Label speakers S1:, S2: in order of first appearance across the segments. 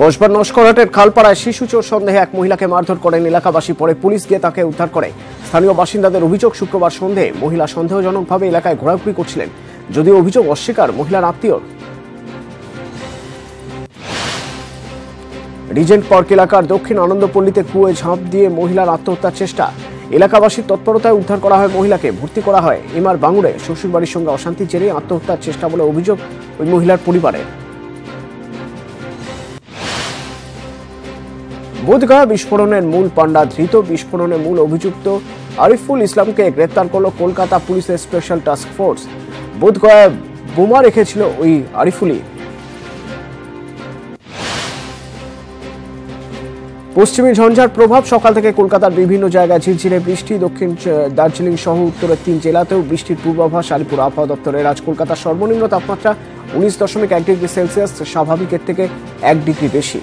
S1: কসবার নস্করহাটের খালপাড়ায় শিশু চোর সন্দেহে এক মহিলাকে মারধর করেন এলাকাবাসী। পরে পুলিশ গিয়ে তাকে উদ্ধার করে। স্থানীয় বাসিন্দাদের অভিযোগ, শুক্রবার সন্ধে মহিলা সন্দেহজনকভাবে এলাকায় ঘোরাঘুরি করছিলেন। যদিও অভিযোগ অস্বীকার, মহিলার আত্মীয়র। রিজেন্ট পার্ক এলাকার দক্ষিণ আনন্দপল্লীতে কুয়োয় ঝাঁপ দিয়ে মহিলার আত্মহত্যার চেষ্টা। এলাকাবাসীর তৎপরতায় উদ্ধার করা হয় মহিলাকে, ভর্তি করা হয়। এমার বাঙুরে শ্বশুরবাড়ির সঙ্গে অশান্তির জেরে আত্মহত্যার চেষ্টা বলে অভিযোগ ওই মহিলার পরিবারের। বোধগয়া বিস্ফোরণের মূল পাণ্ডা ধৃত বিস্ফোরণের মূল অভিযুক্ত আরিফুল ইসলামকে গ্রেপ্তার করল কলকাতা পুলিশের স্পেশাল টাস্ক ফোর্স। বোধগয়ায় বোমা রেখেছিল ওই আরিফুলই। পশ্চিমী ঝঞ্ঝার প্রভাব, সকাল থেকে কলকাতার বিভিন্ন জায়গায় ঝিরঝিরে বৃষ্টি, দক্ষিণ দার্জিলিং সহ উত্তরের তিন জেলাতেও বৃষ্টির পূর্বাভাস, আলিপুর আবহাওয়া দপ্তরের আজ কলকাতার সর্বনিম্ন তাপমাত্রা উনিশ দশমিক এক ডিগ্রি সেলসিয়াস স্বাভাবিকের থেকে এক ডিগ্রি বেশি।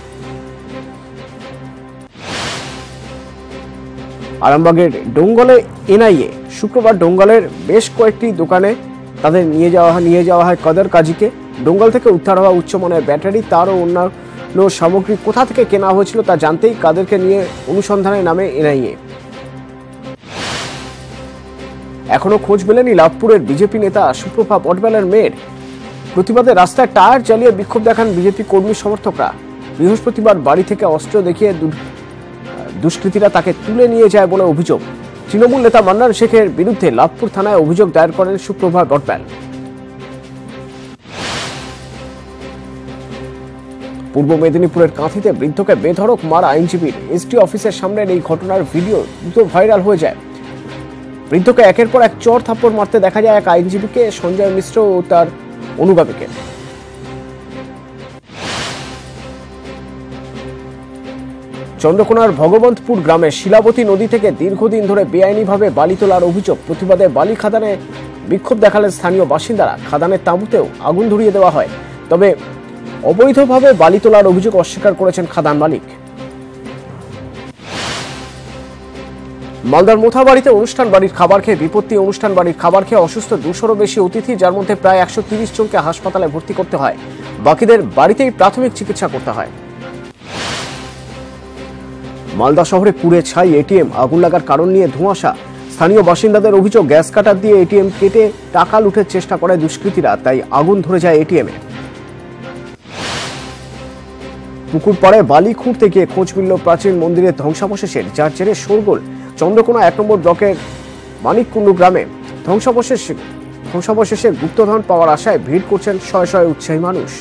S1: আরামবাগের ডোঙ্গলে এনআইএ, শুক্রবার ডোঙ্গলের বেশ কয়েকটি দোকানে তাদের নিয়ে যাওয়া হয়, নিয়ে যাওয়া হয় কদর কাজীকে। ডোঙ্গল থেকে উদ্ধার হওয়া উচ্চমানের ব্যাটারি, তার ও অন্যান্য সামগ্রী কোথা থেকে কেনা হয়েছিল তা জানতেই কাদেরকে নিয়ে অনুসন্ধানে নামে এনআইএ। এখনও খোঁজ মেলেনি লাভপুরের বিজেপি নেতা সুপ্রভা বটবেলের মেয়ের। প্রতিবাদে রাস্তায় টায়ার চালিয়ে বিক্ষোভ দেখান বিজেপি কর্মী সমর্থকরা। বৃহস্পতিবার বাড়ি থেকে অস্ত্র দেখিয়ে দুষ্কৃতীরা তাকে তুলে নিয়ে যায় বলে অভিযোগ। তৃণমূল নেতা মান্নান শেখের বিরুদ্ধে লাভপুর থানায় অভিযোগ দায়ের করেন সুপ্রভা বটব্যাল পূর্ব মেদিনীপুরের কাঁথিতে বৃদ্ধকে বেধড়ক মারা আইনজীবীর এসটি অফিসের সামনের এই ঘটনার ভিডিও দ্রুত ভাইরাল হয়ে যায়। বৃদ্ধকে একের পর এক চর থাপ্পড় মারতে দেখা যায় এক আইনজীবীকে সঞ্জয় মিশ্র ও তার অনুগামীকে। চন্দ্রকোনার ভগবন্তপুর গ্রামে শিলাবতী নদী থেকে দীর্ঘদিন ধরে বেআইনিভাবে বালি তোলার অভিযোগ প্রতিবাদে বালি খাদানে বিক্ষোভ দেখালেন স্থানীয় বাসিন্দারা। খাদানের তাঁবুতেও আগুন ধরিয়ে দেওয়া হয়। তবে অবৈধভাবে বালি তোলার অভিযোগ অস্বীকার করেছেন খাদান মালিক। মালদার মোথাবাড়িতে অনুষ্ঠান বাড়ির খাবার খেয়ে বিপত্তি অনুষ্ঠান বাড়ির খাবার খেয়ে অসুস্থ দুশোরও বেশি অতিথি, যার মধ্যে প্রায় একশো জনকে হাসপাতালে ভর্তি করতে হয়। বাকিদের বাড়িতেই প্রাথমিক চিকিৎসা করতে হয়। মালদা শহরে পুড়ে ছাই এটিএম, আগুন লাগার কারণ নিয়ে ধোঁয়াশা। স্থানীয় বাসিন্দাদের অভিযোগ, গ্যাস কাটার দিয়ে এটিএম কেটে টাকা লুটের চেষ্টা করে দুষ্কৃতীরা, তাই আগুন ধরে যায় এটিএমে। পুকুর পাড়ে বালি খুঁড়তে গিয়ে খোঁজ মিলল প্রাচীন মন্দিরের ধ্বংসাবশেষের, যার জেরে শোরগোল। চন্দ্রকোনা এক নম্বর ব্লকের মানিককুণ্ডু গ্রামে ধ্বংসাবশেষ ধ্বংসাবশেষে গুপ্তধন পাওয়ার আশায় ভিড় করছেন শয়ে শয়ে উৎসাহী মানুষ।